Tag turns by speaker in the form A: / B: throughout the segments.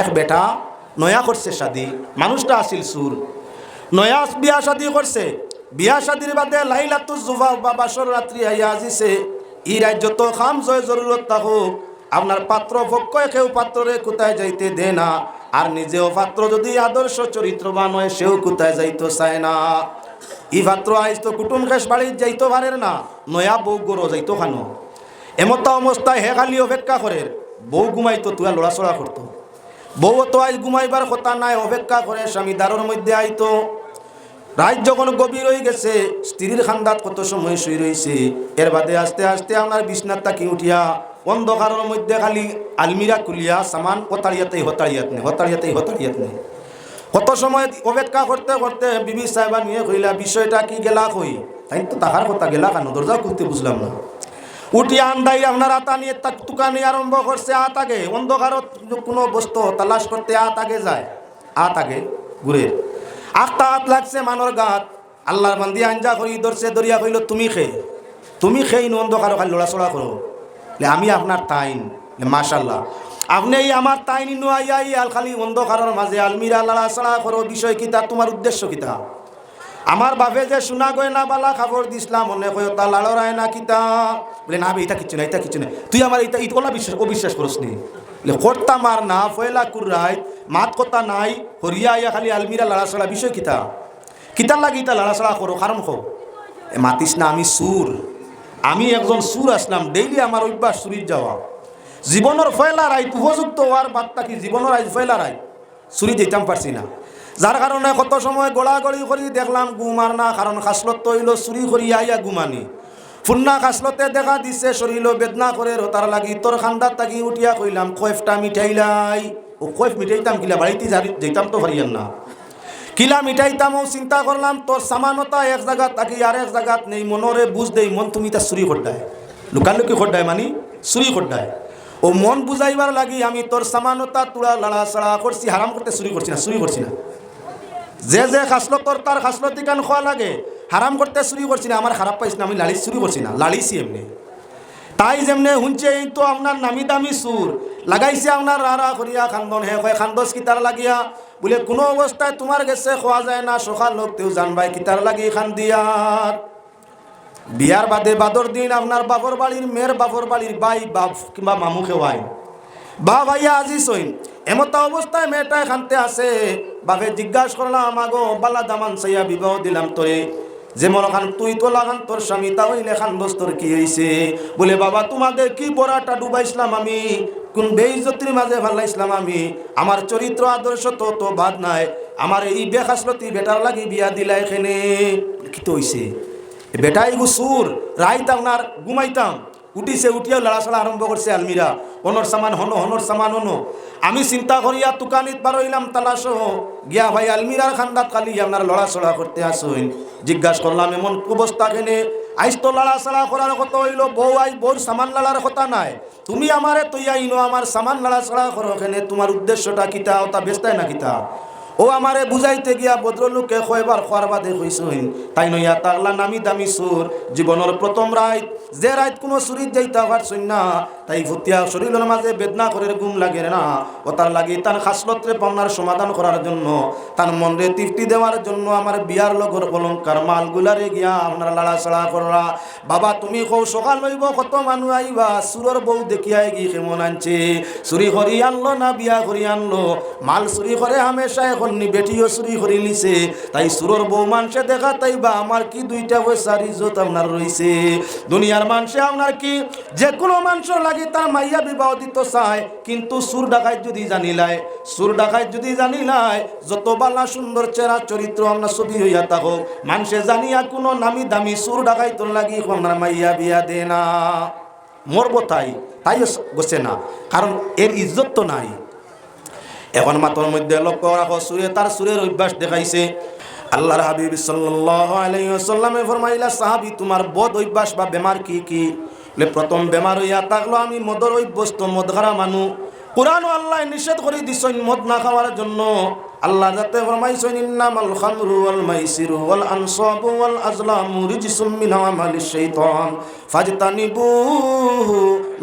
A: এক বেটা নয়া করছে শাদি, মানুষটা আসিল সুর। নয়া বিয়া শাদি করছে, বিয়া শাদির বাদে লাইলাতু জুফা বা বাসর রাত্রি আইয়া আজিছে ই রাজ্যত খাম জয় জরুরত থাকুক আপনার পাত্র পক্ষ কেউ পাত্ররে কোথায় যাইতে দে না। আর নিজেও পাত্র যদি আদর্শ চরিত্রবান হয়, সেও কোথায় যাইতে চায় না। ই পাত্র আইস তো কুটুম খেস বাড়ির যাইতো পারের না, নয়া বউ গরো যাইতো খানো। এমতা অবস্থায় হে খালি অপেক্ষা করে বউ ঘুমাইতো তুয়া লড়াচড়া করতো। বউ তো আজ ঘুমাইবার কথা নাই, অপেক্ষা করে স্বামী দ্বারের মধ্যে আইতো। রাত যখন গভীর হয়ে গেছে, স্ত্রীর খান্দাত কত সময় শুয়ে রয়েছে এর বাদে আস্তে আস্তে আমার বিছনার তাকি উঠিয়া অন্ধকারের মধ্যে খালি আলমিরা খুলিয়া সামান হতাড়িয়াতেই হতাড়িয়াত নেই হতাড়িয়াতেই হতাড়িয়াত নেই কত সময় অপেক্ষা করতে করতে বিবি সাহেবা নিয়ে কইলা বিষয়টা কি গেলা কই তাই তো তাহার কথা গেলা কেন দরজা খুলতে বুঝলাম না। উঠি আন্দাই আপনার আতা নিয়ে তাক তুকানি আরম্ভ করছে আত আগে অন্ধকারত কোনো বস্তু তালাশ করতে আত আগে যায় আত আগে ঘুরে। আটটা হাত লাগছে মানর গাত। আল্লাহর বান্দি আঞ্জা করি ধরছে দরিয়া কইল, তুমি খে, তুমি খেই নো অন্ধকার খালি লড়াচড়া করো। আমি আপনার তাইন মাশাল্লাহ। আপনি এই আমার তাইন ইনু আইয়া আল খালি অন্ধকারের মাঝে আলমিরা লড়াচড়া করো। বিষয় কিতা তোমার উদ্দেশ্য কিতা আমার বাপে যে সোনা গয়না বালা খাবার দিছিলাম, মনে কয় তা লাড়ায় না কিতা। বলে, না এটা কিচ্ছু না এটা কিচ্ছু না তুই আমার এটা ইট ওলা বিশ্বাস, অবিশ্বাস করস নি। বলে, কর্তা মার না, ফয়লা কুর্রাই মাত কথা নাই, হরিয়া ইয়া খালি আলমিরা লাড়াছড়া বিষয় কিতা। কিতার লাগি ইতা লাড়াছড়া করো, কারণ এ, মাতিস না, আমি সুর। আমি একজন সুর আসলাম, ডেইলি আমার অভ্যাস সুরির যাওয়া। জীবনের ফয়লা রাইত উপযুক্ত হওয়ার বার্তা কি জীবনের আজ ফয়লা রাইত। চুরি যেতাম পারছি না। যার কারণে কত সময় গোড়াগড়ি করি দেখলাম গুমার না, কারণ খাসলত তো হইল, চুরি করি আইয়া গুমানি ফুন্না খাসলতে দেখা দিছে শরীর বেদনা করে তার লাগি তোর খান্দার তাকি উঠিয়া কইলাম কয়েফটা মিঠাইলাই। ও কয়েফ মিঠাইতাম কিলা, বাড়িতে যেতাম তো পারিয়ান না। কিলা মিঠাইতাম, ও চিন্তা করলাম, তোর সামানতা এক জায়গাত তাকি আর এক জায়গাত নেই, মনরে বুঝ দেই, মন তুমি তা চুরি খড্ডায় লুকালুকি খড্ডায় মানি, চুরি খড্ডায় ও মন বুঝাইবার লাগি আমি তোর সামানতা, তুড়া, লাড়া, সাড়া করছি, হারাম করতে চুরি করছি না, চুরি করছি না। যে যে খাসলো তোর তার খাসলতি কান খোয়া লাগে, হারাম করতে চুরি করছি না, আমার খারাপ পাইছি না, আমি লাড়ি চুরি করছি না, লাড়িছি এমনি। তাই যেমনি শুনছে এই তো আপনার নামি দামি সুর, লাগাইছে আপনার রারা করিয়া খান্দন, হে কয় খান্দস কিতার লাগিয়া। বলে, কোনো অবস্থায় তোমার গেছে খোয়া যায় না সকাল লোক তেও জানবাই কিতার লাগি খান দিয়ার বিয়ার বাদে বাদর দিন আপনার বাপর বাড়ির মেয়ের বাপর বাড়ির বাই, বাপ কিংবা মামু খেওয়াই বা ভাইয়া আজি সইন এমতা অবস্থায় মেয়েটায় খানতে আছে বাপে জিজ্ঞাসা করলাম আমাগো, বালা দামান সাইয়া বিবাহ দিলাম তোরে। যেমন খান তুই তো লাগান তোর স্বামী তা হইলে খান দোস্তর কি হয়েছে বলে, বাবা, তোমাদের কি বড়াটা ডুবাইছিলাম আমি? কোন বেইজতির মাঝে ভাল্লাইছিলাম আমি? আমার চরিত্র আদর্শ তো তো বাদ নাই। আমার এই বেখাসলতি বেটার লাগি বিয়া দিলা এখানে। কি তো হইছে? বেটাই গু সুর রাইত আপনার ঘুমাইতাম। উঠিছে, উঠিয়া লড়াচড়া আরম্ভ করছে আলমিরা হনর সামান হনো হনর সামান হনো। আমি চিন্তা করিয়া তুকানিত বারইলাম তালাশ গিয়া ভাই আলমিরার খান্দাত খালি আপনার লড়াচড়া করতে আসুন জিজ্ঞাসা করলাম এমন অবস্থা কেনে? আইস তো লড়াচড়া করার কথা হইল বউ আই বউর সামান লড়ার কথা নাই। তুমি আমারে তৈয়া ইনো আমার সামান লড়াচড়া করো কেনে তোমার উদ্দেশ্যটা কিতা, ওটা বেস্তায় না কিতা? ও আমারে বুঝাইতে গিয়া ভদ্রলোকে কয়বার খোয়ার বাদে কইসইন। তাই নইয়া তাগলা নামি দামি সুর। জীবনের প্রথম রাইত, যে রাইত কোনো চুরিত যাইতে পারছইন না। তাই ভুতিয়া শরীরের মাঝে বেদনা করে ঘুম লাগে না। ও তার লাগি তার খাসলত্রে পাওনার সমাধান করার জন্য। তার মনরে তৃপ্তি দেওয়ার জন্য আমার বিয়ার লগর অলঙ্কার মালগুলারে গিয়া আপনার লাড়াছাড়া করা বাবা, তুমি কৌ সকাল লইব কত মানুষ আইবা? সুরর বউ দেখিয়াই গি কেমন আনছে? চুরি করি আনলো না বিয়া করি আনলো? মাল চুরি করে হামেশা এখন নি বেটিও চুরি করে নিছে, তাই সুরর বউ মানুষে দেখা তাই বা আমার কি দুইটা পয়সার ইজ্জত আপনার রইছে? দুনিয়ার মানুষে আপনার কি? যে কোনো মানুষের লাগি তার মাইয়া বিবাহ দিত চায়, কিন্তু সুর ডাকায় যদি জানিলায় সুর ডাকায় যদি জানিলায় যত বালা সুন্দর চেহারা, চরিত্র আপনার ছবি হইয়া থাকুক মানুষে জানিয়া কোনো নামি দামি সুর ডাকাই তোর লাগি আপনার মাইয়া বিয়া দে না। মরবো তাই তাই গছে না, কারণ এর ইজ্জত তো নাই। এখন মাতর মধ্যে লক্ষ্য রাখো, সুরে তার সুরের অভ্যাস দেখাইছে। আল্লাহর হাবিব সাল্লাল্লাহু ফরমাইলা, সাহাবী, তোমার বদ অভ্যাস বা বেমার কি কি? প্রথম বেমার হইয়া থাকল আমি মদর অভ্যস্ত মদ খারা মানু। কোরআন আল্লাহ নিষেধ করে দিছেন মদ না খাওয়ার জন্য। আল্লাহ যাতে ফরমাইছেন, ইন্নামাল খামরু ওয়াল মাইসিরু ওয়াল আনসাবু ওয়াল আজলামু রিজসুম মিন আমালিশ শাইতান ফাজতানিবুহু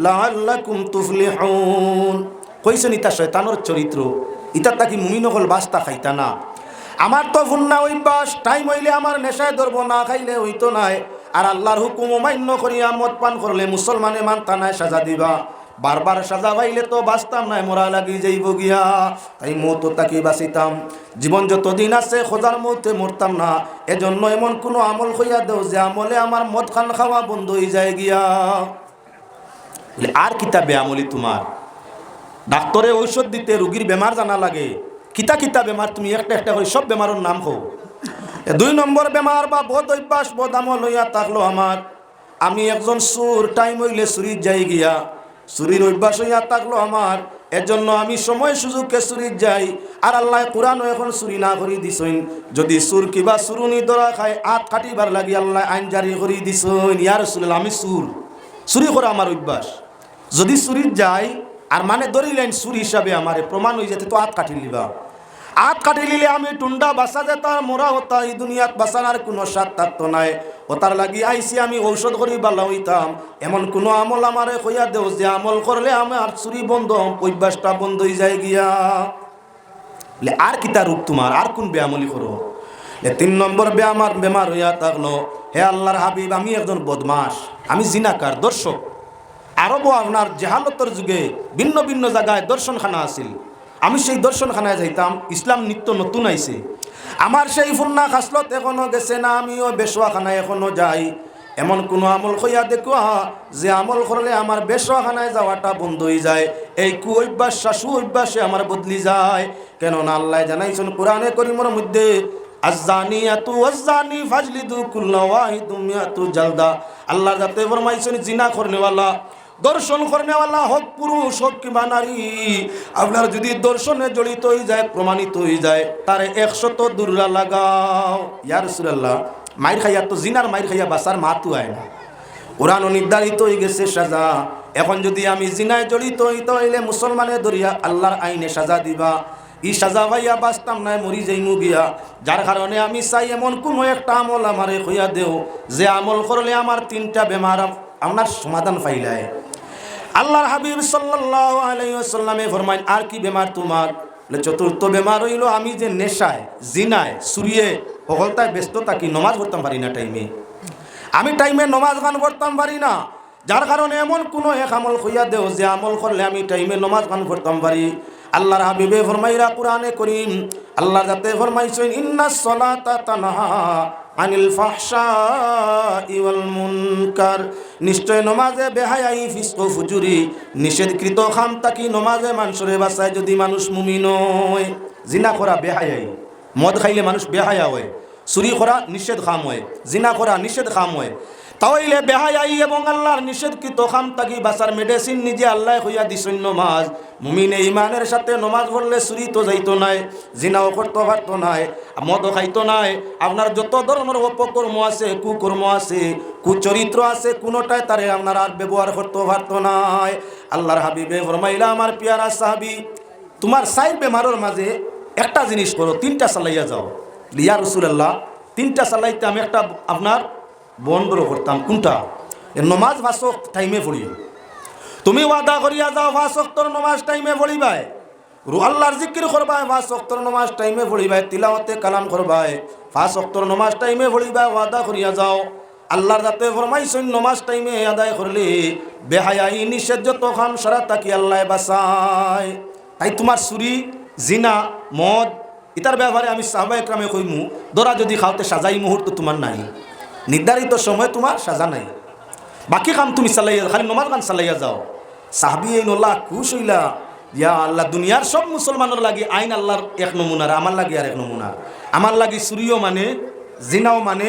A: লাআল্লাকুম তুফলিহুন। কইছেন ইতা শয়তানোর চরিত্র, ইতার তাকি মুমিনকল বাস্তা খাইতা না। আমার তো ভুন্না অভ্যাস, টাইম হইলে আমার নেশায় ধরবো, না খাইলে হইতো নাই। আর আল্লাহর হুকুম অমান্য করিয়া মদ পান করলে মুসলমানে মানতা নাই, সাজা দিবা। বারবার সাজা পাইলে তো বাঁচতাম নাই, মরা লাগি যাইব গিয়া। তাই মতো তাকে বাঁচিতাম। জীবন যতদিন আছে খোঁজার মধ্যে মরতাম না। এজন্য এমন কোনো আমল হইয়া দেও যে আমলে আমার মদ খান খাওয়া বন্ধ হয়ে যায় গিয়া। আর কিতা বেআমলি তোমার? ডাক্তরে ঔষধ দিতে রুগীর বেমার জানা লাগে। কিতা কিতা বেমার তুমি একটা একটা করে সব বেমারের নাম এ দুই নম্বর বেমার বা বদ অভ্যাস বদ আমল হইয়া থাকল আমার আমি একজন সুর টাইম হইলে চুরির যাই গিয়া। চুরির অভ্যাস হইয়া থাকল আমার এজন্য আমি সময় সুযোগকে চুরির যাই। আর আল্লাহ কোরআনও এখন চুরি না করি দিছইন। যদি সুর কিবা চুরুনি ধরা খায়, আত কাটিবার লাগি আল্লাহ আইন জারি করি দিছইন। ইয়ার সুল আমি সুর চুরি করা আমার অভ্যাস। যদি চুরির যাই আর মানে ধরিলেন চুরি হিসাবে আমার, প্রমাণ হয়ে যেতে তো আত কাটি লিবা আত কাটি লিলে আমি টুন্ডা বাসা যে তার মোরা হতা, এই দুনিয়াত বাঁচানোর কোনো সাত থাকতো নাই। ও তার লাগি আইসি আমি ঔষধ করি বালা হইতাম। এমন কোনো আমল আমারে কইয়া দেও যে আমল করলে আমার চুরি বন্ধ অভ্যাসটা বন্ধ হয়ে যায় গিয়া। লে আর কিতা রূপ তোমার? আর কোন ব্যায়ামলি করো? তিন নম্বর ব্যায়ামার বেমার হইয়া থাকল, হে আল্লাহর হাবিব, আমি একজন বদমাস, আমি জিনাকার, দর্শক। আরবও আপনার জেহালতর যুগে ভিন্ন ভিন্ন জায়গায় দর্শনখানা আছিল। আমি সেই দর্শনখানায় যাইতাম, ইসলাম নিত্য নতুন আইছে। আমার সেই ফুন্না খাসলত এখনও গেছে না, আমিও বেশোয়াখানায় এখনও যাই। এমন কোনো আমল খইয়া দেখুয়া যে আমল করলে আমার বেশোয়াখানায় যাওয়াটা বন্ধ হয়ে যায়। এই কু অভ্যাস, শাশু অভ্যাসে আমার বদলি যায়। কেননা আল্লাহ জানাইছেন কোরআনে করিমর মধ্যে আল্লাহ যাতে ফরমাইছেন, জিনা করনেওয়ালা। দর্শন করনেওয়ালা হোক পুরুষ হোক কিংবা নারী। আপনার যদি দর্শনে জড়িত হয়ে যায়, প্রমাণিত হয়ে যায়, তার একশত দুর্রা লাগাও। ইয়ার সুরাল্লাহ মাইর খাইয়া তো জিনার মাইর খাইয়া বাসার মাতু আয় না। কোরআন নির্ধারিত হয়ে গেছে সাজা। এখন যদি আমি জিনায় জড়িত হইতে হইলে মুসলমানে ধরিয়া আল্লাহর আইনে সাজা দিবা। ই সাজা ভাইয়া বাঁচতাম নাই মরি যাইমু গিয়া। যার কারণে আমি চাই এমন কোনো একটা আমল আমারে হইয়া দেও, যে আমল করলে আমার তিনটা বেমার আপনার সমাধান পাইলায় আল্লাহর হাবিব সাল্লাল্লাহু আলাইহি ওয়াসাল্লামে ফরমাইন, আর কি বেমার তোমার? চতুর্থ বেমার হইল আমি যে নেশায়, জিনায় সুরিয়ে সকলতায় ব্যস্ত থাকি, নমাজ পড়তাম পারি না টাইমে। আমি টাইমে নমাজ গান পড়তাম পারি না। যার কারণে এমন কোনো এক আমল হইয়া দেও যে আমল করলে আমি টাইমে নমাজ গান পড়তাম পারি। আল্লাহর হাবিবে ফরমাইরা কোরআনে করিম, আল্লাহ যাতে ফরমাইছেন, ইন্না সলাতা তানহা আনিল ফাহশা ইওয়াল মুনকার। নিশ্চয় নমাজে বেহায়াই ফিসকো ফুজুরি। নিষেধকৃত খাম তাকি নমাজে মানুষরে বাসায় যদি মানুষ মুমি হয়? জিনা করা বেহায়াই। মদ খাইলে মানুষ বেহায়া হয়। চুরি করা নিষেধ খাম হয়। জিনা করা নিষেধ খাম হয়। তাহলে বেহায়াই এবং আল্লাহর নিষেধকৃত খাম তাকি বাসার মেডিসিন নিজে আল্লাহ হইয়া দিছেন নমাজ। মুমিনে ইমানের সাথে নমাজ পড়লে চুরি তো যাইতো নাই, জিনাও করতে পারতো নাই, মদও খাইতো নাই। আপনার যত ধরনের অপকর্ম আছে, কুকর্ম আছে, কুচরিত্র আছে, কোনোটাই তারে আপনার আর ব্যবহার করতে পারতো নাই। আল্লাহর হাবিবে ফরমাইলা, আমার পিয়ারা সাহাবি, তোমার সাইড বেমারের মাঝে একটা জিনিস করো, তিনটা চালাইয়া যাও। ইয়া রসুল্লাহ তিনটা চালাইতে আমি একটা আপনার বন্ধ করতাম। কোনটা? নমাজ ভাষক টাইমে পড়িও তুমি ওয়াদা করিয়া যাও ভাষক্তর নমাজ টাইমে পড়িবাই। রু আল্লাহর জিকির করবাই ভাষক্তর নমাজ টাইমে পড়িবাই। তিলাওয়াতে কালাম করবাই। ভাষক্তর নমাজ টাইমে পড়িবাই, ওয়াদা করিয়া যাও। আল্লাহর যাতে ফরমাইছেন, নমাজ টাইমে আদায় করলে বেহায়াই নিষেধ যত খাম সারা তাকি আল্লাহ বাসায়। তাই তোমার চুরি, জিনা, মদ, ইতার ব্যাপারে আমি সাহবা একরামে কইমু, দরা যদি খাওয়াতে সাজাই মুহূর্ত তোমার নাই। নির্ধারিত সময় তোমার সাজা নাই। বাকি কাম তুমি চালাইয়া খালি নমাজ গান চালাইয়া যাও। সাহাবি এই নল্লা খুশ হইলা, ইয়া আল্লাহ, দুনিয়ার সব মুসলমানের লাগি আইন আল্লাহর এক নমুনার, আমার লাগি আর এক নমুনার। আমার লাগি সুরিও মানে জিনাও মানে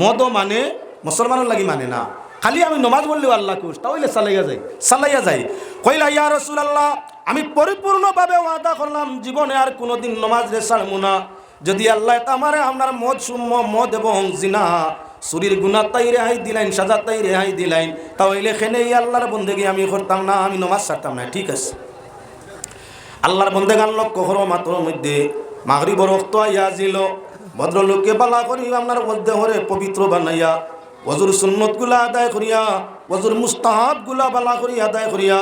A: মদও মানে মুসলমানের লাগি মানে না। খালি আমি নমাজ বললেও আল্লাহ খুশ, তাহলে চালাইয়া যাই চালাইয়া যাই। কইলা, ইয়া রসুল আল্লাহ আমি পরিপূর্ণভাবে ওয়াদা করলাম, জীবনে আর কোনোদিন নমাজ রে ছাড়বো না। যদি আল্লাহ তামারে আপনার মদ সুম মদ এবং জিনা চুরির গুণার তাই রেহাই দিলাইন সাজার তাই রেহাই দিলাইন। তাহলে খেনে এই আল্লাহর বন্দেগি আমি করতাম না, আমি নমাজ ছাড়তাম না, ঠিক আছে? আল্লাহর বন্দেগান লক্ষ্য করো মাত্র মধ্যে মাগরি বরক্ত আইয়া জিল ভদ্রলোককে বালা করি আপনার মধ্যে হরে পবিত্র বানাইয়া ওজুর সুন্নতগুলা আদায় করিয়া ওজুর মুস্তাহাবগুলা বালা করি আদায় করিয়া,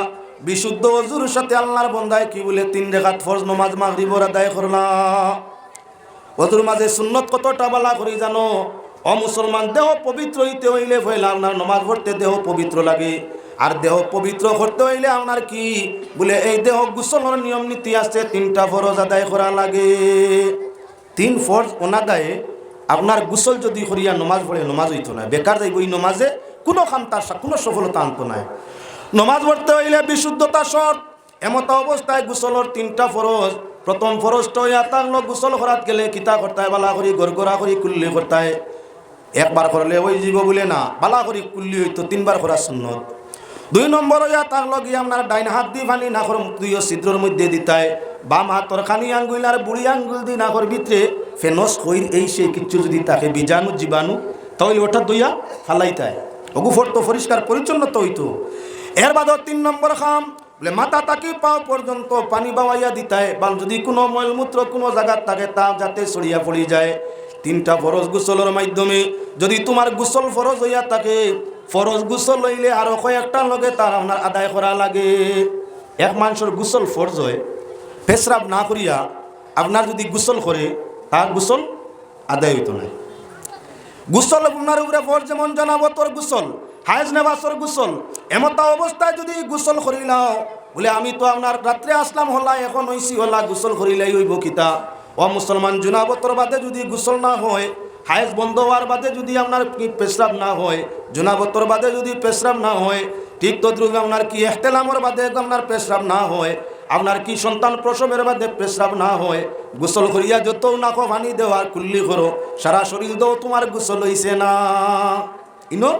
A: বিশুদ্ধ অজুর সাথে আল্লাহর বন্দায় কি বলে তিন রেখাত ফরজ নমাজ মাগরিবর আদায় করলাম অজুর মাঝে সুন্নত কতটা বালা করি জানো? অমুসলমান দেহ পবিত্র হইতে হইলে হইলে আপনার নমাজ পড়তে দেহ পবিত্র লাগে। আর দেহ পবিত্র করতে হইলে আপনার কি? বলে, এই দেহ গুসলের নিয়ম নীতি আছে, তিনটা ফরজ আদায় করা লাগে। তিন ফরজ অনাদায়ে আপনার গুসল যদি করিয়া নমাজ পড়ে, নমাজ হইতো না। বেকার যাইব এই নমাজে, কোনো খাম তার কোনো সফলতা আনতো নাই। নমাজ পড়তে হইলে বিশুদ্ধতা শর্ত। এমত অবস্থায় গুসলর তিনটা ফরজ। প্রথম ফরজটা হইয়া তাহলে গুসল করাত গেলে কিতা করতায়? বালা করি, গড়গড়া করি, কুল্লি করতায়। একবার করলে ওই জীব বলে না, বালা করি কুল্লি হইতো, তিনবার করা সুন্নত। দুই নম্বর হইয়া তার লগে আপনার ডাইন হাত দি ফানি নাখর দুই ছিদ্রর মধ্যে দিতায় বাম হাতর খানি আঙ্গুল আর বুড়ি আঙ্গুল দি নাখর ভিতরে, ফেনস কইর এই সেই কিচ্ছু যদি তাকে বীজাণু, জীবাণু, তাহলে ওটা দইয়া ফালাইতায় ওগু ফটো পরিষ্কার পরিচ্ছন্ন তো হইতো। এর বাদর তিন নম্বর খাম, বলে মাথা তাকে পাও পর্যন্ত পানি বাওয়াইয়া দিতায় বা যদি কোনো মলমূত্র কোনো জায়গার থাকে, তা যাতে ছড়িয়া পড়ি যায়। তিনটা ফরজ গোসলের মাধ্যমে যদি তোমার গোসল ফরজ হইয়া থাকে, ফরজ গোসল লইলে আরও কয়েকটা লগে তার আপনার আদায় করা লাগে। এক মানুষের গোসল ফরজ হয়, পেশরাব না করিয়া আপনার যদি গোসল করে, তার গোসল আদায় হইতো না। গুসল আপনার উপরে ফর যেমন জানাব তোর গুসল, হায়জ নেবাসর গুসল, এমতা অবস্থায় যদি গুসল করিলাও, বলে আমি তো আপনার রাত্রে আসলাম হলা, এখন হইছি হলা, গুসল করিলাই হইব কিতা? ও মুসলমান জুনাবতর বাদে যদি গুসল না হয়, হায়েজ বন্ধ হওয়ার বাদে যদি আপনার কি পেশরাব না হয়, জুনাবতর বাদে যদি পেশরাব না হয়, ঠিক তদ্রুপ আপনার কি এহতেলামর বাদে আপনার পেশরাব না হয়, আপনার কি সন্তান প্রসবের বাদে পেশরাব না হয়, গোসল করিয়া যত নাকো পানি দেওয়ার কুল্লি করো, সারা শরীর দেও তোমার গোসল হইছে না। ইনো,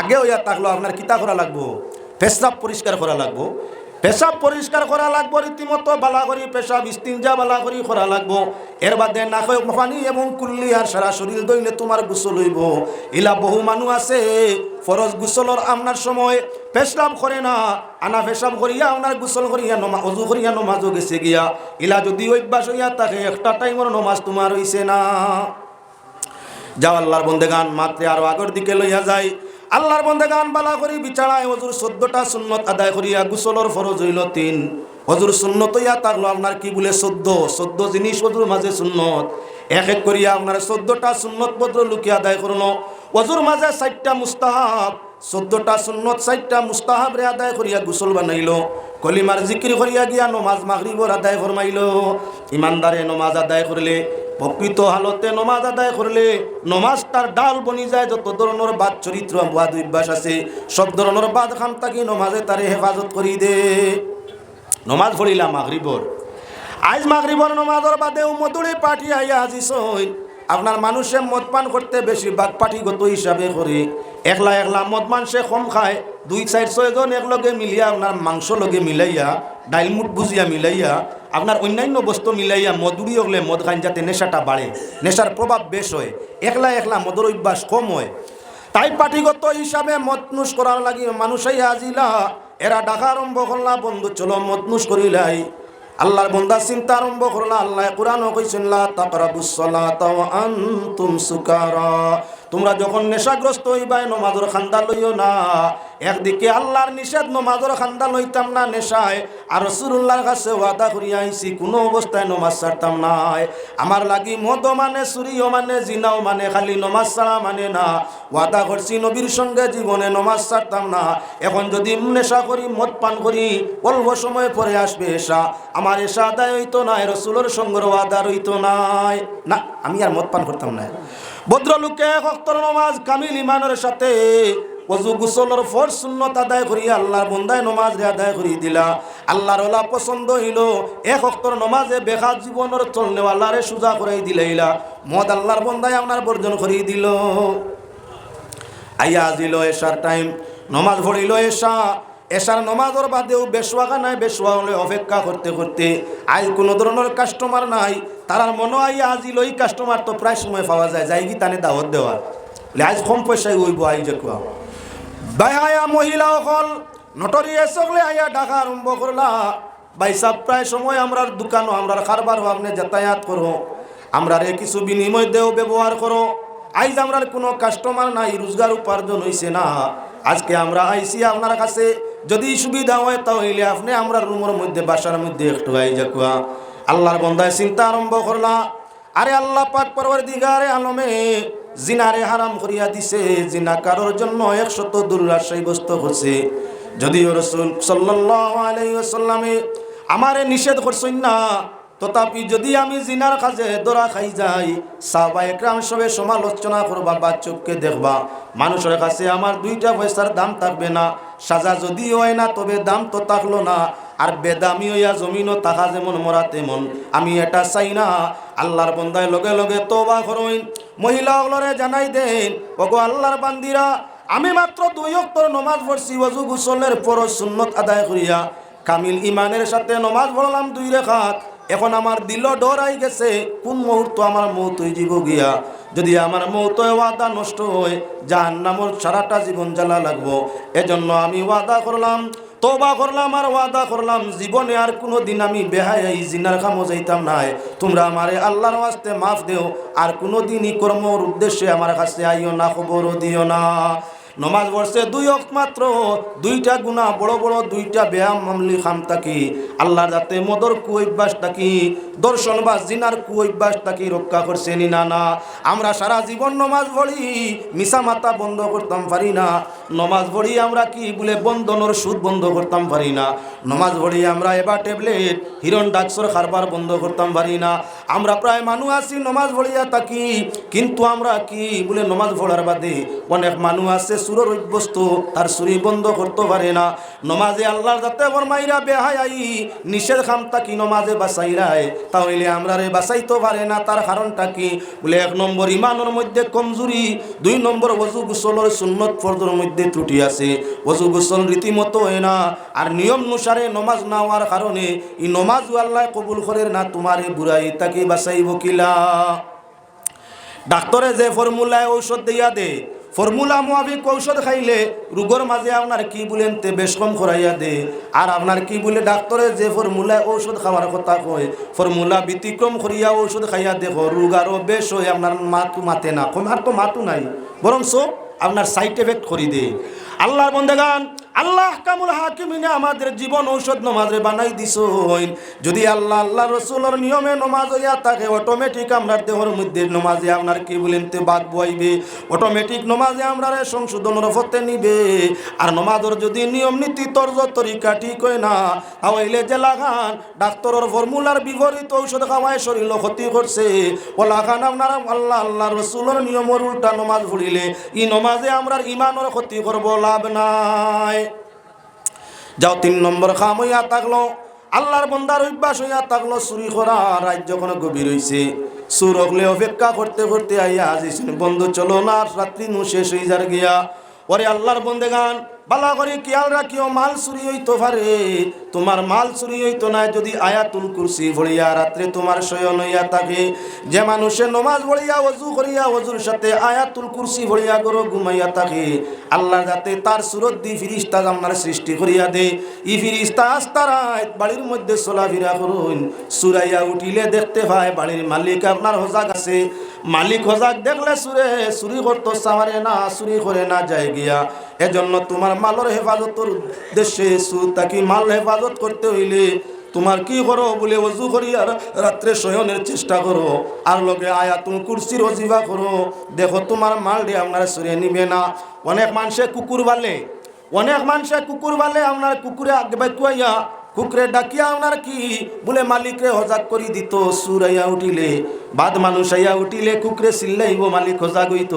A: আগে হইয়া থাকল আপনার কিতা করা লাগবো? পেশাব পরিষ্কার করা লাগবো? পেশাব পরিষ্কার করা লাগবো, রীতিমতো বালা করি পেশাব ইস্তিনজা বালা করি করা লাগবো। এর বাদে নাকো পানি এবং কুল্লি আর সারা শরীর দইলে তোমার গোসল হইব। ইলা বহু মানুষ আছে, ফরজ গোসলর আপনার সময় পেশাব করে না, আনা পেশাব করিয়া আপনার গোসল করিয়া নমা অজু করিয়া নমাজও গেছে গিয়া। ইলা যদি অভ্যাস হইয়া তাকে একটা টাইমের নমাজ তোমার হইছে না। যাও আল্লাহর বন্দেগান, মাত্রে আরও আগের দিকে লইয়া যায় আল্লাহর বন্দেগান বালা করি বিচারায় হজুর চোদ্দটা সুন্নত আদায় করিয়া গুসলর ফরজ হইল তিন। হজুর সুন্নত ইয়া থাকল আপনার কি বলে চোদ্দ? চোদ্দ জিনিস হজুর মাঝে সুন্নত। এক এক করিয়া আপনার চোদ্দটা সুন্নত পত্র লুকিয়ে আদায় করল। হজুর মাঝে চারটা মুস্তাহাব, চোদ্দটা সুন্নত, চারটা মুস্তাহাব রে আদায় করিয়া গুসল বানাইল। কলিমার জিকির করিয়া গিয়া নমাজ মাগরিবর আদায় ফরমাইল। ইমানদারে নমাজ আদায় করলে প্রকৃত হালতে নমাজ আদায় করলে নমাজ তার ডাল বনি যায়, যত ধরনের বাদ চরিত্র বাদ অভ্যাস আছে, সব ধরনের বাদ খান থাকি নমাজে তারে হেফাজত করি দে। নমাজ পড়িলাম মাগরিবর। আজ মাগরিবর নমাজর বাদে মধুরে পাঠি আইয়া আজিস আপনার মানুষে মদ পান করতে বেশি বাদ পাঠিগত হিসাবে করে। একলা একলা মদ মানুষে কম খায়। দুই চার ছয়জন একলগে মিলিয়া আপনার মাংস লগে মিলাইয়া ডাইল মুট বুঝিয়া মিলাইয়া আপনার অন্যান্য বস্তু মিলাইয়া মধুরি হলে মদ খান যাতে নেশাটা বাড়ে নেশার প্রভাব বেশ হয়। একলা একলা মদর অভ্যাস কম হয়। তাই পার্টিগত হিসাবে মতনুষ করার লাগি মানুষই আজিলা এরা ডাকা আরম্ভ করলা বন্ধু চলো মতনুষ করিলাই আল্লাহর বন্দা চিন্তা আরম্ভ করলা আল্লাহ কোরআন কইছেন লা তাকরাবুস সালাতা ওয়া সুকারা তোমরা যখন নেশাগ্রস্ত হইবাই নমাজর খান্দা লইও না। একদিকে আল্লাহর নিষেধ, নমাজের খান্দা লইতাম না নেশায়, আর রসুল্লাহর কাছে ওয়াদা করিয়া আইছি, কোনো অবস্থায় নমাজ ছাড়তাম নাই আমার লাগি মদ মানে চুরিও মানে জিনাও মানে খালি নমাজ ছাড়া মানে না। ওয়াদা করছি, নবীর সঙ্গে জীবনে নমাজ ছাড়তাম না। এখন যদি নেশা করি, মদ পান করি, অল্প সময় পরে আসবে এসা আমার এসা আদায় হইতো নাই, রসুলের সঙ্গে ওয়াদা রইতো নাই। না, আমি আর মদ পান করতাম না। ভদ্রলোকে ভক্তর নমাজ কামিল ইমানের সাথে অজু গুসলর ফর সুন্নত আদায় করি আল্লাহর বন্দায় নমাজ আদায় করি দিলা। আল্লাহর ওলা পছন্দ হইল, এক অক্তর নমাজে বেখা জীবনের চলনেওয়ালারে সুজা করাই দিলাইলা। মদ আল্লাহর বন্দায় আপনার বর্জন করিয়ে দিল। আইয়া আজিল এসার টাইম, নমাজ পড়িল এসা এসার নমাজের বাদেও বেশোয়াগা নাই বেশোয়া হলে অপেক্ষা করতে করতে। আই কোনো ধরনের কাস্টমার নাই, তারার মনে আইয়া আজিল ওই কাস্টমার তো প্রায় সময় পাওয়া যায় যাই কি তানে দাওয়াত দেওয়া আজ কম পয়সায় হইব আই যে বাহায়া মহিলা অকল নটরি এসকলে আইয়া ডাকা আরম্ভ করলা। বাইসাব প্রায় সময় আমরার দোকানও আমরার কারবার আপনি যাতায়াত করো। আমরার এ কিছু বিনিময় দেও ব্যবহার করো। আইজ আমরার কোনো কাস্টমার নাই, রোজগার উপার্জন হইছে না। আজকে আমরা আইসি আপনার কাছে। যদি সুবিধা হয় তাহলে আপনি আমরা রুমের মধ্যে, বাসার মধ্যে একটু আই যাকুয়া। আল্লাহর বন্দায় চিন্তা আরম্ভ করলা। আরে আল্লাহ পাক পরবর দিগারে আলমে জিনারে হারাম করিয়া দিছে, জিনা কারোর জন্য একশত দুর্রাশাই বস্তু করছে যদিও রসুল ওয়াসাল্লামে আমারে নিষেধ করছেন না, তথাপি যদি আমি জিনার কাজে দরা খাই যাই, সাহবা একরাম সবে সমালোচনা করবা বা চোখকে দেখবা। মানুষের কাছে আমার দুইটা পয়সার দাম থাকবে না, সাজা যদি হয় না তবে দাম তো থাকল না, আর বেদামি হইয়া জমিনও থাকা যেমন, মরা তেমন। আমি এটা চাই না আল্লাহর বন্দায় লগে লগে তোবা করইন মহিলা হলরে জানাই দেন, ওগো আল্লাহর বান্দিরা, আমি মাত্র দুই অক্টর নমাজ পড়ছি ওজু গুসলের পর সুন্নত আদায় করিয়া, কামিল ইমানের সাথে নমাজ পড়লাম দুই রেখাত। এখন আমার দিল ডরাই গেছে, কোন মুহূর্ত আমার মৌত যাব গিয়া। যদি আমার মৌত ওয়াদা নষ্ট হয় জাহান নামর সারাটা জীবন জ্বালা লাগবো। এজন্য আমি ওয়াদা করলাম তোবা করলাম আর ওয়াদা করলাম, জীবনে আর কোনো দিন আমি বেহাই এই জিনার খামো যাইতাম নাই তোমরা আমারে আল্লাহর আসতে মাফ দেও, আর কোনো দিনই কর্মর উদ্দেশ্যে আমার কাছে আইও না, খবরও দিও না। নমাজ পড়ছে দুই মাত্র, দুইটা গুণা বড় বড় দুইটা ব্যায়াম মামলি খাম থাকি আল্লাহ যাতে মদর কুঅভ্যাস থাকি দর্শন বা জিনার কুঅভ্যাস থাকি রক্ষা করছে নি না না? আমরা সারা জীবন নমাজ পড়ি মিশা মাথা বন্ধ করতাম পারি না। নমাজ পড়ি আমরা কি বলে বন্ধনের সুদ বন্ধ করতাম পারি না। নমাজ পড়ি আমরা এবার ট্যাবলেট, হিরণ ডাকসর খারবার বন্ধ করতাম পারি না। আমরা প্রায় মানুষ আছি, নমাজ পড়িয়া থাকি, কিন্তু আমরা কি বলে নমাজ পড়ার বাদে অনেক মানুষ আছে সুরের অভ্যস্ত, তার সুরি বন্ধ করতে পারে না। নমাজে আল্লাহর যাতে ফরমাইরা বেহাই আই, নিষেধ খামতা কি নমাজে বাসাইরায় তাহলে আমরা রে বাসাইতে পারে না, তার কারণটা কি? বলে এক নম্বর ইমানের মধ্যে কমজুরি। দুই নম্বর ওজু গুসলের সুন্নত ফর্দর মধ্যে ত্রুটি আছে। ওজু গুসল রীতিমতো হয় না, আর নিয়ম অনুসারে নমাজ না হওয়ার কারণে এই নমাজ আল্লাহ কবুল করে না, তোমারে বুড়াই, তাকে বাসাইব কিলা ডাক্তরে যে ফর্মুলায় ঔষধ দিয়া দে ফর্মুলা মোয়াবিক ঔষধ খাইলে রোগর মাঝে আপনার কি বলেন তে বেশ কম করাইয়া দে। আর আপনার কি বলে ডাক্তরে যে ফর্মুলা ঔষধ খাওয়ার কথা কয়, ফর্মুলা ব্যতিক্রম করিয়া ঔষধ খাইয়া দেখো, রোগ আরও বেশ হয়, আপনার মাতু মাতে না। কমার তো মাতু নাই বরং সব আপনার সাইড এফেক্ট করি দে। আল্লাহর বন্দেগান আল্লাহ কামুল হাকিমিনে আমাদের জীবন ঔষধ নমাজে বানাই দিস যদি আল্লাহ আল্লাহ রসুলের নিয়মে নমাজ হইয়া থাকে অটোমেটিক আমরা দেহর মধ্যে নমাজে আপনার কি বলেন তে বাদ বইবে। অটোমেটিক নমাজে আমরা সংশোধনের ফতে নিবে। আর নমাজের যদি নিয়ম, নীতি, তর্জ, তরিকা ঠিক হয় না তাহলে যে লাগান, ডাক্তরের ফর্মুলার বিপরীত ঔষধ খাওয়ায় শরীর ক্ষতি করছে। ও লাগান আপনার আল্লাহ আল্লাহ রসুলের নিয়মের উল্টা নমাজ ভুলিলে ই নমাজে আমরা ইমানের ক্ষতি করব, লাভ নাই। যাও তিন নম্বর খাম হইয়া থাকল। আল্লাহর বন্দার অভ্যাস হইয়া থাকল, চুরি করা রাজ্য কোনো গভীর হইছে। সুর হলে অপেক্ষা করতে করতে আইয়া আসিস বন্ধু, চলো না রাত্রি নু শেষ হয়ে যার গিয়া। ওরে আল্লাহর বন্দেগান বালা করে খেয়াল রাখিও, মাল চুরি হইতো পারে তোমার মাল চুরি হইতো না যদি আয়াতুল কুরসি ভরিয়া রাত্রে তোমার শয়ন হইয়া থাকে। যে মানুষে নমাজ ভরিয়া অজু করিয়া অজুর সাথে আয়াতুল কুরসি ভরিয়া গরো ঘুমাইয়া থাকে, আল্লাহ যাতে তার সুরত দি ফিরিস্তা আপনার সৃষ্টি করিয়া দে। ই ফিরিস্তা আস্তারায় বাড়ির মধ্যে চলাফেরা করুন, সুরাইয়া উঠিলে দেখতে পায় বাড়ির মালিক আপনার হজাক আছে। মালিক হজাক দেখলে সুরে, চুরি করতো সামারে না, চুরি করে না যায় গিয়া। এজন্য তোমার মালের হেফাজতের উদ্দেশ্যে সু তাকে মাল হেফাজত করতে হইলে তোমার কি করো বলে অজু করি আর রাত্রে শয়নের চেষ্টা করো। আর লগে আয়া তুমি কুর্সির অজিবা করো। দেখো তোমার মাল দিয়ে আপনারা সরিয়ে নিবে না। অনেক মানুষে কুকুর বালে, অনেক মানুষে কুকুর বালে আপনার কুকুরে আগে বাকুয়াইয়া কুকুরে ডাকিয়া ওনার কি? বলে মালিকরে হজাক করি দিত, সুর আইয়া উঠিলে। বাদ মানুষ আইয়া উঠিলে, কুকুরে চিল্লাইব মালিক হজাক হইত।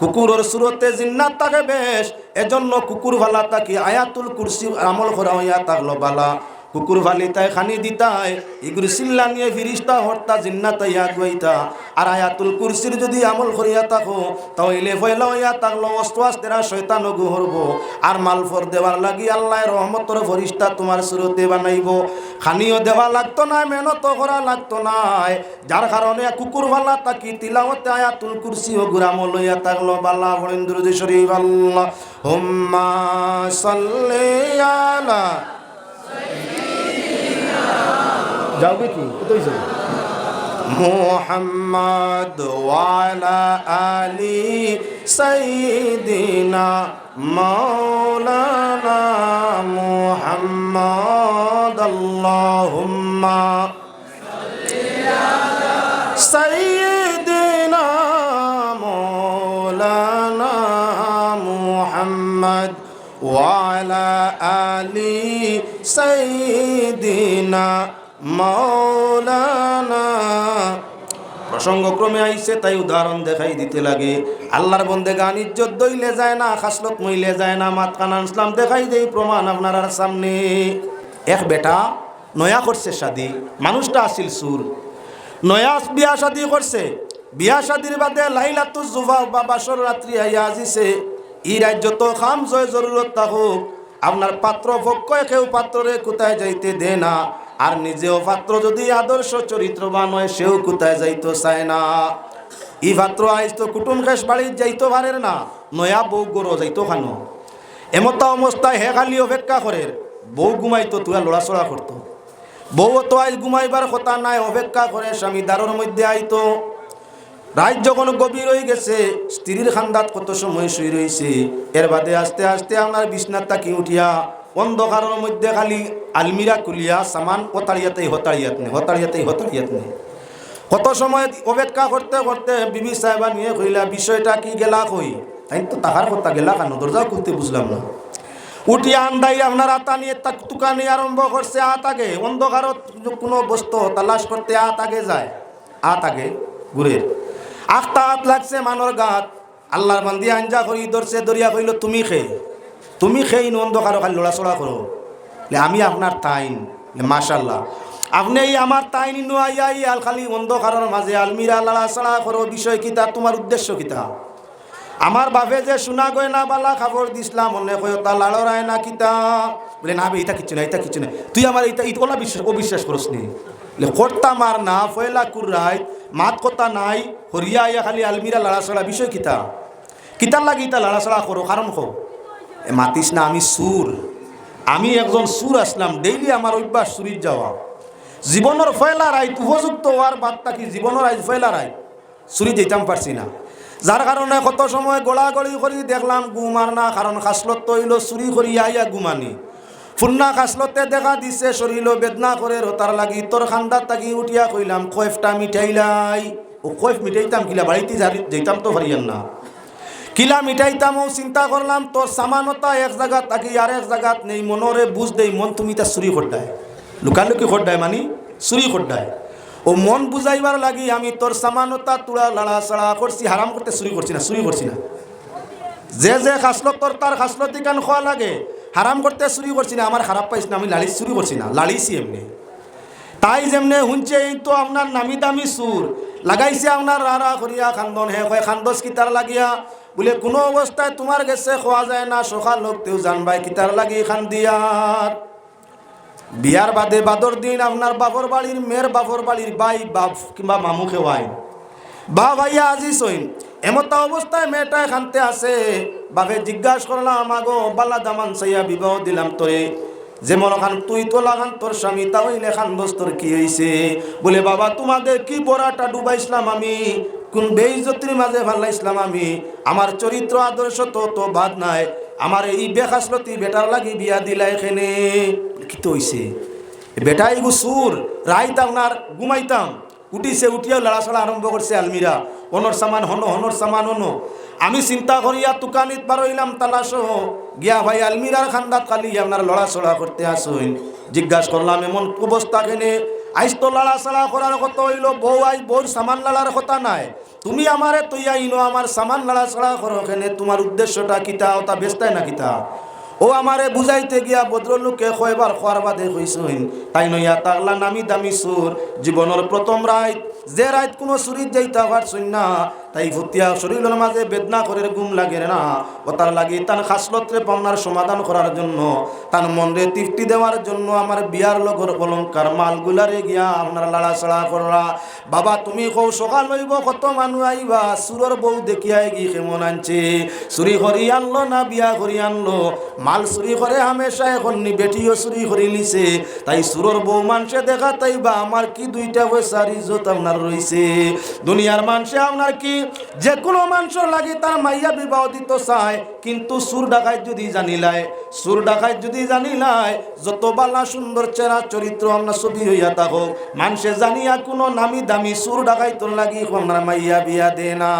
A: কুকুরের সুরতে জিন্নাত থাকে বেশ, এজন্য কুকুর ভালা তাকি আয়াতুল কুরসি আমল করা হইয়া থাকল বালা কুকুর ভালি তাই খানি দিতাই ইগুর সিল্লা নিয়ে ফিরিস্তা, হর্তা, জিন্নাতা ইয়া গুয়াইতা আর আয়াতুল কুরসির যদি আমল করিয়া থাকো তাহলে ফয়লা হইয়া থাকল অস্ত আস্তেরা শয়তান গুহরব। আর মালফর দেওয়ার লাগি আল্লাহ রহমতর ফরিস্তা তোমার সুরতে বানাইব। খানিও দেওয়া লাগতো না, মেহনত করা লাগতো না। যার কারণে কুকুর ভালা তাকি তিলাওতে আয়াতুল কুরসি ও গুরাম লইয়া থাকল। বাল্লা বরেন্দ্র শরীফ আল্লাহ। হুম্মা সাল্লি আলা যাওগে কি কোথায় যাবে محمد وعلى آل سيدنا مولانا محمد اللهم سيدنا مولانا محمد وعلى آل سيدنا মাওলানা। প্রসঙ্গক্রমে আইসে তাই উদাহরণ দেখাই দিতে লাগে। আল্লাহর বন্দে গান ইজ্জত দইলে যায় না, খাসলত মইলে যায় না মাত কানান ইসলাম দেখাই দেই প্রমাণ আপনার সামনে। এক বেটা নয়া করছে শাদি, মানুষটা আসিল সুর। নয়া বিয়া শাদি করছে, বিয়া শাদির বাদে লাইলাতু জুভা বা বাসর রাত্রি আইয়া আজিছে ই রাজ্য তো খাম জয় জরুরত তা হোক আপনার পাত্র কয় কেউ পাত্রে কোথায় যাইতে দে না। আর নিজেও পাত্র যদি আদর্শ চরিত্রবান হয়, সেও কোথায় যাইতে চায় না। ই পাত্র আইস তো কুটুম খেস বাড়ির যাইতো পারের না, নয়া বউ গরো যাইতো খানো। এমতা অবস্থায় হে খালি অপেক্ষা করে বউ ঘুমাইতো তুয়া লড়াচড়া করতো। বউ তো আজ ঘুমাইবার কথা নাই, অপেক্ষা করে স্বামী দ্বারের মধ্যে আইতো। রাত যখন গভীর হয়ে গেছে, স্ত্রীর খান্দাত কত সময় শুয়ে রয়েছে এর বাদে আস্তে আস্তে আপনার বিছনার তাকি উঠিয়া অন্ধকারের মধ্যে খালি আলমিরা কুলিয়া সামান হতাড়িয়াতেই হতাড়িয়াত নেই হতাড়িয়াতেই হতাড়িয়াত নেই কত সময় অপেক্ষা করতে করতে বিবি সাহেবা নিয়ে কইলা বিষয়টা কি গেলা কই? তাই তো তাহার কথা গেলা কেন? দরজা খুলতে বুঝলাম না। উঠিয়া আন্দাই আপনার আতা নিয়ে তাক তুকানি আরম্ভ করছে, আত আগে, অন্ধকারত কোনো বস্তু তালাশ করতে আত আগে যায়, আত আগে ঘুরে আখতা হাত লাগছে মানর গাত, আল্লাহর বান্দি আঞ্জা করি ধরছে দরিয়া কইল তুমি খেয়ে তুমি সেই অন্ধকার খালি লড়াচড়া করো। আমি আপনার তাইন মাশাল্লাহ। আপনি এই আমার তাইন ইনু আইয়া আল খালি অন্ধকারের মাঝে আলমিরা লড়াচড়া করো, বিষয় কিতা তোমার উদ্দেশ্য কিতা আমার বাপে যে সোনা গয়না বালা, খাবার দিছিলাম মনে কয়, তা লাড়ায় না কিতা বলে, না এটা কিছু না এটা কিছু না তুই আমার এটা ওলা বিশ্বাস, অবিশ্বাস করস নি। কর্তা মার না, ফয়লা কুর্রাই মাত কথা নাই, হরিয়া খালি আলমিরা লাড়াছড়া বিষয় কিতা কিতার লাগি ইতা লাড়াছড়া করো, কারণ কো এ মাতিস না, আমি সুর। আমি একজন সুর আসলাম ডেইলি আমার অভ্যাস সুরির যাওয়া। জীবনের ফয়লা রাইত উপযুক্ত হওয়ার বাদটা কি জীবনের আজ ফয়লা রাইত চুরি যেতাম পারছি না। যার কারণে কত সময় গোড়াগড়ি করি দেখলাম গুমার না, কারণ খাসলত তৈল চুরি করি আইয়া গুমানি ফুন্না খাসলতে দেখা দিছে শরীর বেদনা করে রোতার লাগি, তোর খান্দার তাকি উঠিয়া কইলাম কয়েফটা মিঠাইলাই। ও কয়েফ মিঠাইতাম কিলা, বাড়িতে যেতাম তো পারিয়ান না। কিলা মিঠাইতাম ও চিন্তা করলাম তোর সামানতা এক জায়গা তাকি আর এক জায়গাত নেই মনরে বুঝ দেই, মন তুমি তা চুরি খড্ডায় লুকালুকি খড্ডায় মানি চুরি খড্ডায় ও মন বুঝাইবার লাগি আমি তোর সামানতা তুড়া লাড়া চাড়া করছি হারাম করতে চুরি করছি না চুরি করছি না। যে যে খাসলত তোর তার খাসলতি কান খোয়া লাগে হারাম করতে চুরি করছি না আমার খারাপ পাইছি না, আমি লালিশ চুরি করছি না লালিছি এমনি। তাই যেমনে শুনছে এই তো আপনার নামি দামি সুর লাগাইছে আপনার রারা করিয়া খান্দন, হে কয় খান্দস কিতার লাগিয়া বলে, কোনো অবস্থায় তোমার গেছে, খোয়া যায় না, সকাল লোক তেও জানবাই কিতার লাগি খান দিয়ার। বিয়ার বাদে বাদর দিন আপনার বাবর বাড়ির মেয়ের বাবর বাড়ির বাই, বাপ কিংবা মামু খেওয়াই বা ভাইয়া আজি সইন, এমতা অবস্থায় মেয়েটায় খানতে আছে। বাপে জিজ্ঞাসা করলাম আগো বালা দামান সাইয়া বিবাহ দিলাম তোরে। যেমন খান তুই তো লাগান তোর স্বামী তাহলে খান তোর কি হয়েছে বলে, বাবা তোমাদের কি বড়াটা ডুবাইছিলাম আমি? কোন বেইজতির মাঝে ভাল্লাইছিলাম আমি? আমার চরিত্র, আদর্শ তো তো বাদ নাই। আমার এই বেখাসলতি বেটার লাগি বিয়া দিলা এখানে। কি তো হইছে? বেটাই গু সুর রাইত আপনার ঘুমাইতাম। উঠিছে, উঠিয়াও লড়াচড়া আরম্ভ করছে আলমিরা। অনর সামান হনো, হনর সামান হনো। আমি চিন্তা করিয়া তুকানিত বারইলাম তালাশ। গিয়া ভাই আলমিরার খান্দাত খালি আপনার লড়াচড়া করতে আসুন জিজ্ঞাসা করলাম, এমন অবস্থা কেনে? আইস তো লালা সালা করার কথা হইল, বউ আইস বউর সামান লড়ার কথা নাই। তুমি আমারে তৈয়া ইনো আমার সামান লড়াচড়া করো কেনে, তোমার উদ্দেশ্যটা কিতা ওটা বেস্তায় না কিতা ও আমারে বুঝাইতে গিয়া ভদ্রলোকে কয়বার খোয়ার বাদে কইসইন, তাই নইয়া তাগলা নামি দামি সুর, জীবনের প্রথম রাইত যে রাইত কোনো সুরিত যাইতা পারছই না তাই ভুতিয়া শরীরের মাঝে বেদনা করে গুম লাগে না। ও তার লাগি তার খাসলত্রে পাওনার সমাধান করার জন্য তার মনরে তৃপ্তি দেওয়ার জন্য আমার বিয়ার লগর অলঙ্কার মালগুলারে গিয়া আপনার লাড়াছাড়া করা বাবা, তুমি কৌ সকাল হইব, কত মানুষ আইবা? সুরর বউ দেখিয়াই গি কেমন আনছে? চুরি করি আনলো না বিয়া করি আনলো? মাল চুরি করে হামেশা এখন নি বেটিও চুরি করি লিছে তাই সুরর বউ মানুষে দেখা তাই বা আমার কি দুইটা পয়সার ইজ্জত আপনার রইছে? দুনিয়ার মানুষে আপনার কি যে কোনো মানুষের লাগে তার মাইয়া বিবাহ দিত চায়, কিন্তু সুর ডাকায় যদি জানিলায় সুর ডাকায় যদি জানি জানিলায় যত বালা সুন্দর চেহারা চরিত্র আমরা ছবি হইয়া থাকো মানুষে জানিয়া কোনো নামি দামি সুর ডাকাই তোর লাগি আপনার মাইয়া বিয়া দে না।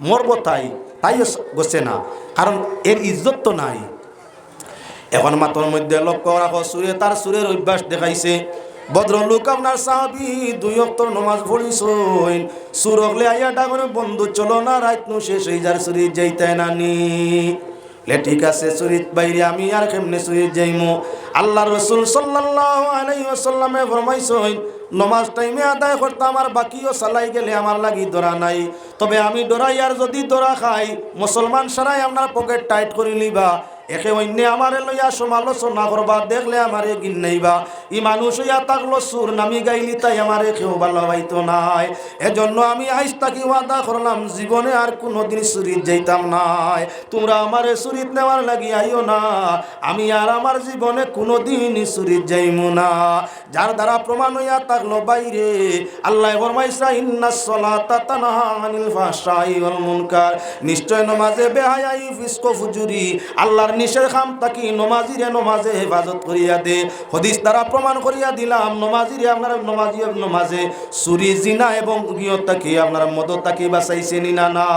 A: মরবো তাই তাই বসে না, কারণ এর ইজ্জত তো নাই। এখন মাতর মধ্যে লক্ষ্য রাখো, সুরে তার সুরের অভ্যাস দেখাইছে ভদ্রলোক আপনার সাহাবি, দুই অক্তর নমাজ পড়িছইন সুর হলে আইয়া ডাগরে বন্ধু চলো না, রাত নু শেষ হয়ে যার সুরি যাইতে নানি। লে ঠিক আছে সুরিত বাইরে আমি আর কেমনে সুরি যাইমু? আল্লাহ রসুল সাল্লাল্লাহু আলাইহি ওয়াসাল্লামে ফরমাইছইন নমাজ টাইমে আদায় করতাম আর বাকিও চালাই গেলে আমার লাগি দরা নাই। তবে আমি ডরাই আর যদি দরা খাই, মুসলমান সারাই আপনার পকেট টাইট করে লিবা একে অন্য আমারে লইয়া সমালোচনা করবা, দেখলে আমারে গিন নাইবা। ই মানুষ হইয়া তাকলো সুর নামি গাইলি, তাই আমারে কেউ ভালোবাইতো নাই। এজন্য আমি আইস তাকি ওয়াদা করলাম, জীবনে আর কোনোদিন সুরিত যাইতাম নাই। তোমরা আমারে সুরিত নেওয়ার লাগি আইও না। আমি আর আমার জীবনে কোনোদিন সুরিত যাইমু না। যার দ্বারা প্রমাণ হইয়া থাকল বাইরে। আল্লাহ ফরমাইসা ইন্নাস সালাতা তানহা আনিল ফাহশাই ওয়াল মুনকার। নিশ্চয় নমাজে বেহায়াই ফিসকো ফুজুরি, আল্লাহর নিষেধ খাম তাকি নমাজিরে নমাজে হেফাজত করিয়া দে। হদিস দ্বারা প্রমাণ করিয়া দিলাম, নমাজিরে আপনার নমাজি নমাজে চুরি জিনা এবং গিয়ত তাকি আপনার মদত তাকি বাঁচাইছে নিনা না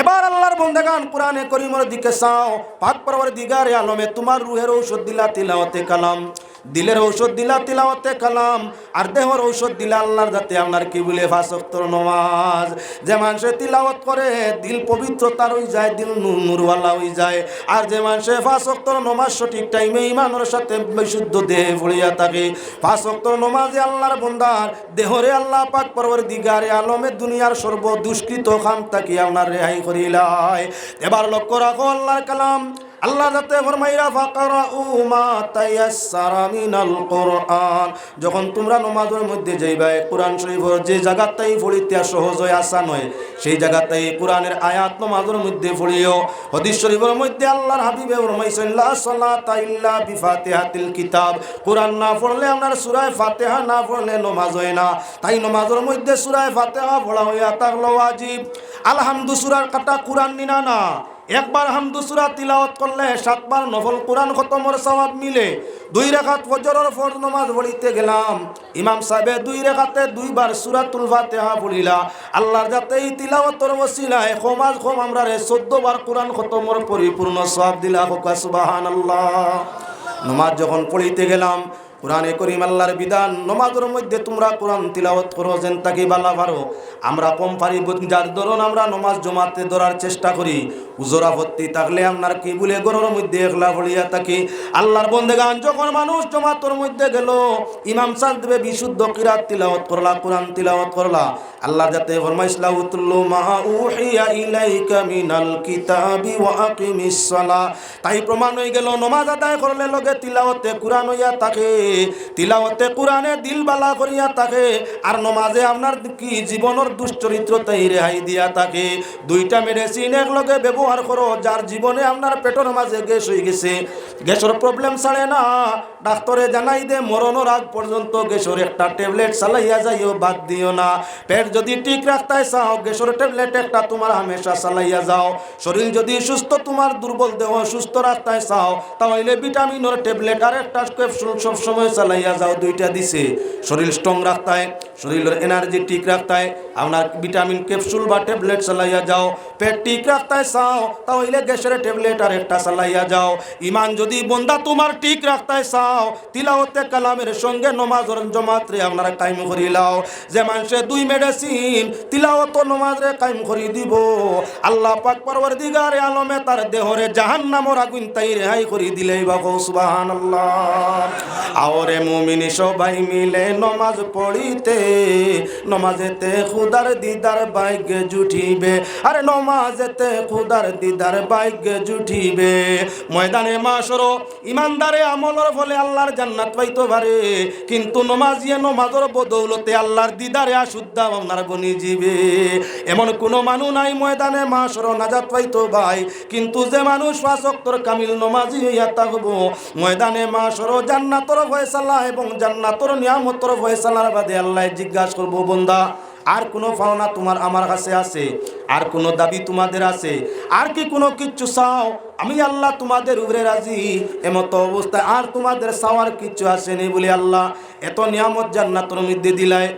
A: এবার আল্লাহর বন্দেগান কোরআনে করিমর দিকে চাও, পাক পরবর দিগারে আলমে তোমার রুহের ঔষধ দিলা তিলাওতে কালাম। দিলের ঔষধ দিলা, তিলাওয়াতে কালাম। আর দেহর ঔষধ দিলা আল্লাহর যাতে আপনার কি বলে ফাঁসক্তর নমাজ। যে মানুষে তিলাওয়াত করে, দিল পবিত্রতার হয়ে যায়, দিল নূর নূরওয়ালা হয়ে যায়। আর যে মানুষে ফাঁসক্তর নমাজ সঠিক টাইমে ইমানের সাথে বিশুদ্ধ দেহ ভরিয়া থাকে। ফাঁসক্তর নমাজে আল্লাহর বন্দার, দেহরে আল্লাহ পাক পরবর দিগারে আলমে দুনিয়ার সর্ব দুষ্কৃত খাম তাকি আপনার রেহাই করিলাই। এবার লক্ষ্য রাখো আল্লাহর কালাম। আল্লাহ যাতে ফরমাইরা ফাকারা উমা তায়াসসারা মিনাল কোরআন যখন তোমরা নমাজের মধ্যে যাইবাই কোরআন শরীফের যে জায়গাটাই পড়িতে সহজ হয় আসান হয় সেই জায়গাটাই কোরআনের আয়াত নমাজের মধ্যে পড়িও হদিস শরীফের মধ্যে আল্লাহর হাবিবে ফরমাইছেন, লা সালাতা ইল্লা বিফাতিহাতিল কিতাব কোরআন না পড়লে আপনার সূরা ফাতিহা না পড়লে নমাজ হয় না। তাই নমাজের মধ্যে সূরা ফাতিহা পড়া হইয়া থাকল ওয়াজিব। আলহামদু সূরার কাটা কোরআন নিনা না। একবার হামদু সুরা তিলাওয়াত করলে, সাতবার নফল কোরআন খতমর সওয়াব মিলে। দুই রেখাত ফজরের ফরজ নমাজ পড়িতে গেলাম। ইমাম সাহেবে দুই রেখাতে দুইবার সূরাতুল ফাতিহা পড়িলা। আল্লাহর যাতে এই তিলাওয়াতর ওসিলায় খমাজ খম আমরা রে 14 বার কোরআন খতমর পরিপূর্ণ সওয়াব দিলা হোক, সুবহানাল্লাহ। নমাজ যখন পড়িতে গেলাম কোরআনে করিম আল্লাহর বিধান, নমাজের মধ্যে তোমরা কোরআন তিলাওয়াত করো যেন তাকে বালা পারো। আমরা কম যার ধরুন আমরা নমাজ জমাতে ধরার চেষ্টা করি, উজোরা ভর্তি থাকলে আপনার কি বলে গরুর মধ্যে একলা পড়িয়া থাকি। আল্লাহর বন্দেগান, যখন মানুষ জমাতর মধ্যে গেল, ইমাম সাহেব বিশুদ্ধ কিরাত তিলাওয়াত করলা, কোরআন তিলাওয়াত করলা। আল্লাহ যাতে ফরমাইসলা উতুল্লু মা উহিয়া ইলাইকা মিনাল কিতাবি ওয়া আকিমিস সালাহ। তাই প্রমাণ হয়ে গেল, নমাজ আদায় করলে লগে তিলাওয়াতে কোরআন হইয়া থাকে। তিলাওয়াতে কোরআনে দিল করিয়া আর নমাজে আপনার কি জীবনের রেহাই দিয়া দুইটা মেডিসিন একলগে ব্যবহার করো, যার জীবনে আপনার মাঝে গ্যাস হয়ে গেছে। গ্যাসের প্রবলেম ছাড়ে না। জানাই দে আগ পর্যন্ত গ্যাসের একটা ট্যাবলেট চালাইয়া যাইও, বাদ দিও না। পেট যদি ঠিক রাখতে চাও, গ্যাসের ট্যাবলেট একটা তোমার হামেশা চালাইয়া যাও। শরীর যদি সুস্থ, তোমার দুর্বল দেহ সুস্থ রাখতে চাও, তাহলে ভিটামিনের ট্যাবলেট আর একটা ক্যাপসুল সবসময় চালাইয়া যাও, দুইটা দিছে। শরীর স্ট্রং রাখতে শরীরের এনার্জি ঠিক রাখতে আপনার ভিটামিন ক্যাপসুল বা ট্যাবলেট চালাইয়া যাও। পেট ঠিক রাখতে চাও, তাহলে গ্যাসের ট্যাবলেট আর একটা চালাইয়া যাও। ইমান যদি বন্দা তোমার ঠিক রাখতে চাও তিলাওতে কালামের সঙ্গে নমাজর জমাত রে আপনারা কাইম করি লাও। যে মানুষে দুই মেডিসিন তিলাওত নমাজ রে কাইম করি দিব। আল্লাহ পাক পরবর দিগারে আলমে তার দেহরে জাহান নামর আগুন তাই রেহাই করি দিলেই বা সুবহানাল্লাহ। আওরে মুমিনি সবাই মিলে নমাজ পড়িতে, নমাজেতে খুদার দিদার বাইকে জুটিবে আরে নমাজেতে খুদার দিদার বাইকে জুটিবে ময়দানে মাসর ইমানদারে আমলর ফলে আল্লাহর জান্নাত পাইতে পারে, কিন্তু নমাজিয়ে নমাজর বদৌলতে আল্লাহর দিদারে আশুদ্ধা আপনার বনি যাবে এমন কোনো মানুষ নাই ময়দানে মাসর নাজাত পাইতো ভাই, কিন্তু যে মানুষ ফাঁসক্তর কামিল নমাজি হইয়া থাকব ময়দানে মাসর জান্নাতর ফয়সালা এবং জান্নাতর নিয়ামতর ফয়সালার বাদে আল্লাহ জিজ্ঞাসা করব বন্দা, আর কোনো পাওনা তোমার আমার কাছে আছে? আর কোনো দাবি তোমাদের আছে? আর কি কোনো কিচ্ছু চাও? আমি আল্লাহ তোমাদের উপরে রাজি। এমতো অবস্থায় আর তোমাদের চাওয়ার কিচ্ছু আসেনি বলে আল্লাহ এত নিয়ামত জান্নাতর মধ্যে দিলায়।